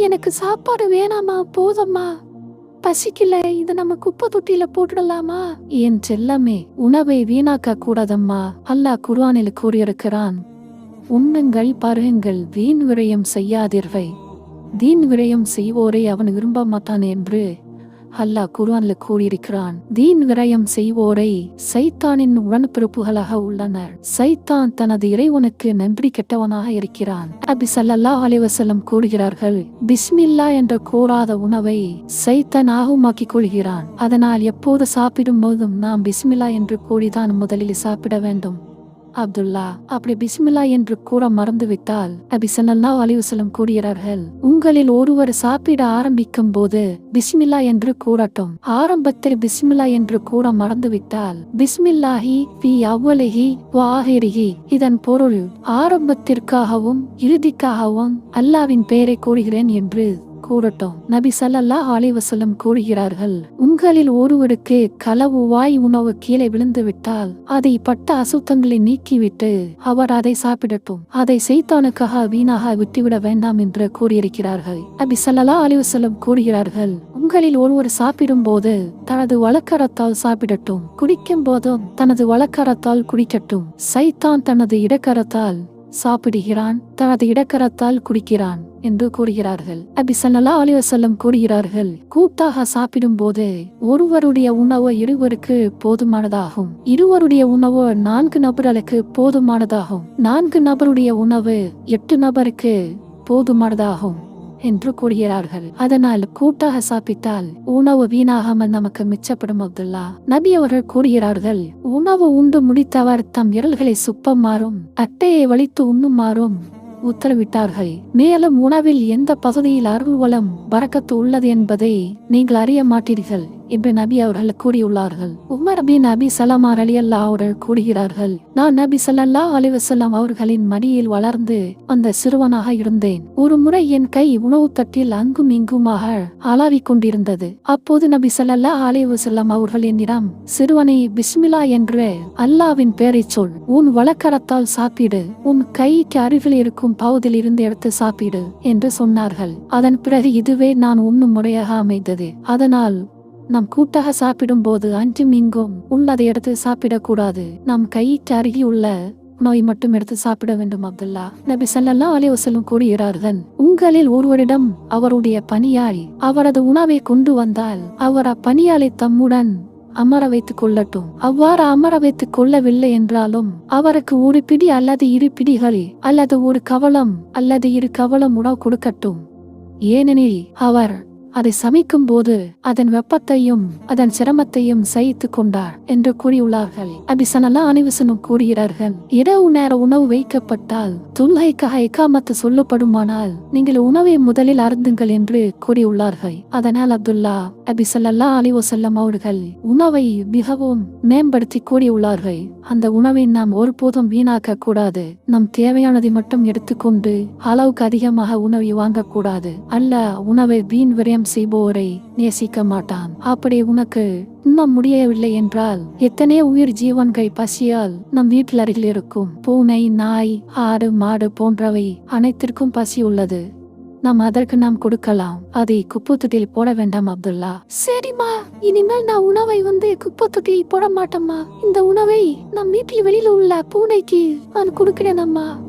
எனக்கு சாப்பாடு வேணாமா? போதம்மா. பசிக்கல. இத நம்ம குப்பை தொட்டியில போட்டுடலாமா? என் செல்லமே உணவை வீணாக்க கூடாதம்மா. அல்லாஹ் குர்வானில் கூறியிருக்கிறான் உண்ணுங்கள் பருகுங்கள் வீண் விரயம் செய்யாதிர்வை. தீன் விரயம் செய்வோரை அவன் விரும்ப மாட்டான் என்று அல்லாஹ் குர்ஆன்ல கூறியிருக்கிறான் தீன் விரயம் செய்வோரை சைத்தானின் உடன்பிறப்புகளாக உள்ளனர். சைத்தான் தனது இறைவனுக்கு நன்றி கெட்டவனாக இருக்கிறான். அபி சல்லா அலைஹி கூறுகிறார்கள் பிஸ்மில்லா என்ற கூறாத உணவை சைத்தான் ஆகுமாக்கிக் கொள்கிறான். அதனால் எப்போது சாப்பிடும் போதும் நாம் பிஸ்மில்லா என்று கூறிதான் முதலில் சாப்பிட வேண்டும். அப்துல்லா அப்படி பிஸ்மில்லா என்று கூற மறந்துவிட்டால் அபி அலிவசலம் கூறுகிறார்கள் உங்களில் ஒருவர் சாப்பிட ஆரம்பிக்கும் போது பிஸ்மில்லா என்று கூறட்டும். ஆரம்பத்தில் பிஸ்மில்லா என்று கூற மறந்துவிட்டால் பிஸ்மில்லாஹி பி அவ்வலஹி வாஹிரிஹி இதன் பொருள் ஆரம்பத்திற்காகவும் இறுதிக்காகவும் அல்லாவின் பெயரை கூறுகிறேன் என்று கூறட்டும். நபி சல்லல்லா அலைஹி கூறுகிறார்கள் உங்களில் ஒருவருக்கு களவு வாய் உணவு கீழே விழுந்து விட்டால் அதை பட்ட அசுத்தங்களை நீக்கிவிட்டு அவர் அதை சாப்பிடட்டும். அதை செய்தானுக்காக வீணாக விட்டுவிட வேண்டாம் என்று கூறியிருக்கிறார்கள். நபி சல்லல்லா அலைஹி கூறுகிறார்கள் உங்களில் ஒருவர் சாப்பிடும் போது தனது வழக்கரத்தால் சாப்பிடட்டும். குடிக்கும் போதும் தனது வழக்கரத்தால் குடிக்கட்டும். சைத்தான் தனது இடக்கரத்தால் சாப்பிடுகிறான் தனது இடக்கரத்தால் குடிக்கிறான் என்று கூறுகிறார்கள். அபி ஸல்லல்லாஹு அலைஹி கூறுகிறார்கள் கூட்டாக சாப்பிடும் போது ஒருவருடைய உணவு இருவருக்கு போதுமானதாகும். இருவருடைய உணவு நான்கு நபர்களுக்கு போதுமானதாகும். நான்கு நபருடைய உணவு எட்டு நபருக்கு போதுமானதாகும். என்று கூறுகிறார்கள். அதனால் கூட்டாக சாப்பிட்டால் உணவு வீணாகாமல் நமக்கு மிச்சப்படும் அப்துல்லா. நபி அவர்கள் கூறுகிறார்கள் உணவு உண்டு முடித்தவர் தம் விரல்களை சுப்பமாறும் அட்டையை வலித்து உண்ணுமாறும் உத்தரவிட்டார்கள். மேலும் உணவில் எந்த பகுதியில் அருள்வளம் பறக்கத்து உள்ளது என்பதை நீங்கள் அறிய மாட்டீர்கள். என்று நபி அவர்கள் கூறியுள்ளார்கள். உமர் பின் நபி சலமார் அலி அல்லா அவர்கள் கூறுகிறார்கள் நான் நபி சல்லா அலிவசல்லாம் அவர்களின் மடியில் வளர்ந்து அந்த சிறுவனாக இருந்தேன். ஒரு முறை என் கை உணவு தட்டில் அங்கும் இங்குமாக அலாவிக் கொண்டிருந்தது. அப்போது நபி சல்லா அலிவசல்லாம் அவர்கள் என்னிடம் சிறுவனை பிஸ்மிலா என்று அல்லாவின் பெயரைச் சொல். உன் வழக்கரத்தால் சாப்பிடு. உன் கைக்கு அருகில் இருக்கும் பகுதியில் இருந்து எடுத்து சாப்பிடு என்று சொன்னார்கள். அதன் பிறகு இதுவே நான் உண்ணும் முறையாக அமைந்தது. அதனால் நாம் கூட்டாக சாப்பிடும் போது அஞ்சும் இங்கும் உள்ளதை எடுத்து சாப்பிடக்கூடாது. நாம் கையிட்டு அருகே உள்ள நோய் மட்டும் எடுத்து சாப்பிட வேண்டும் அப்துல்லா. நபி ஸல்லல்லாஹு அலைஹி வஸல்லம் கூறுகிறார்கள் உங்களில் ஒருவரிடம் அவருடைய பணியாளி அவரது உணவை கொண்டு வந்தால் அவர் அப்பணியாளை தம்முடன் அமர வைத்துக் கொள்ளட்டும். அவ்வாறு அமர வைத்துக் கொள்ளவில்லை என்றாலும் அவருக்கு ஒரு பிடி அல்லது இரு பிடிகள் அல்லது ஒரு கவலம் அல்லது இரு கவலம் உணவு கொடுக்கட்டும். ஏனெனில் அவர் அதை சமைக்கும் போது அதன் வெப்பத்தையும் அதன் சிரமத்தையும் சகித்து கொண்டார் என்று கூறியுள்ளார்கள். அபிசனல்லா அனைவசனும் கூறுகிறார்கள் இரவு நேர உணவு வைக்கப்பட்டால் துல்கைக்காக எக்காமத்து சொல்லப்படுமானால் நீங்கள் உணவை முதலில் அருந்துங்கள் என்று கூறியுள்ளார்கள். அதனால் அப்துல்லா அபிசல்லா அலிவசல்லம் அவர்கள் உணவை மிகவும் மேம்படுத்தி கூறியுள்ளார்கள் அந்த உணவை நாம் ஒருபோதும் வீணாக்க கூடாது. நம் தேவையானதை மட்டும் எடுத்துக்கொண்டு அளவுக்கு அதிகமாக உணவை வாங்கக்கூடாது அல்ல உணவை வீண் விரயம் செய்போரை நேசிக்க மாட்டான். அப்படி உனக்கு இன்னும் முடியவில்லை என்றால் எத்தனையோ உயிர் ஜீவன்கள் பசியால் நம் வீட்டில் அருகில் இருக்கும் பூனை நாய் ஆடு மாடு போன்றவை அனைத்திற்கும் பசி உள்ளது. நாம் அதற்கு நாம் கொடுக்கலாம். அதை குப்பத்தொட்டியில் போட வேண்டாம் அப்துல்லா. சரிம்மா. இனிமேல் நான் உணவை வந்து குப்பத்தொட்டியில் போட மாட்டேம்மா. இந்த உணவை நம் வீட்டில் வெளியில உள்ள பூனைக்கு நான் கொடுக்கிறேன் அம்மா.